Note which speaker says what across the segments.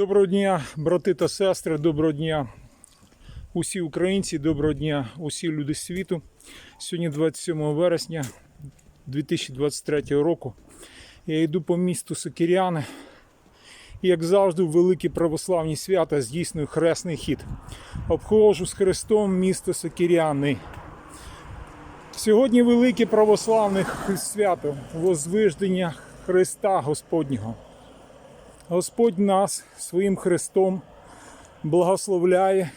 Speaker 1: Доброго дня, брати та сестри, доброго дня усі українці, доброго дня усі люди світу. Сьогодні 27 вересня 2023 року. Я йду по місту Сокиряни. І, як завжди, великі православні свята здійснюю хресний хід. Обходжу з Христом місто Сокиряни. Сьогодні велике православне свято Возвиждення Христа Господнього. Господь нас своїм Христом благословляє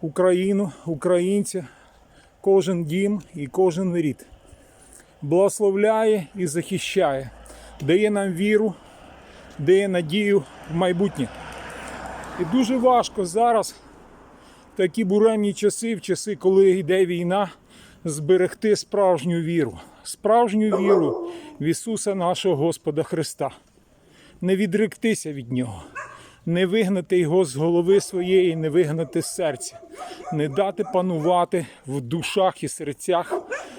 Speaker 1: Україну, українця, кожен дім і кожен рід. Благословляє і захищає, дає нам віру, дає надію в майбутнє. І дуже важко зараз, в такі буремні часи, в часи, коли йде війна, зберегти справжню віру, справжню віру в Ісуса нашого Господа Христа не відректися від нього, не вигнати його з голови своєї, не вигнати з серця, не дати панувати в душах і серцях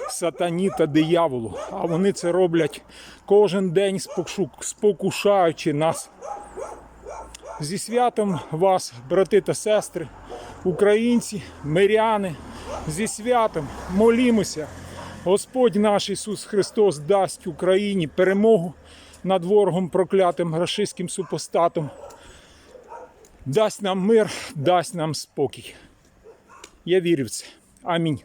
Speaker 1: сатані та дияволу. А вони це роблять кожен день, спокушаючи нас. Зі святом вас, брати та сестри, українці, миряни, зі святом молімося. Господь наш Ісус Христос дасть Україні перемогу над ворогом проклятим грашистським супостатом. Дасть нам мир, дасть нам спокій. Я вірю в це. Амінь.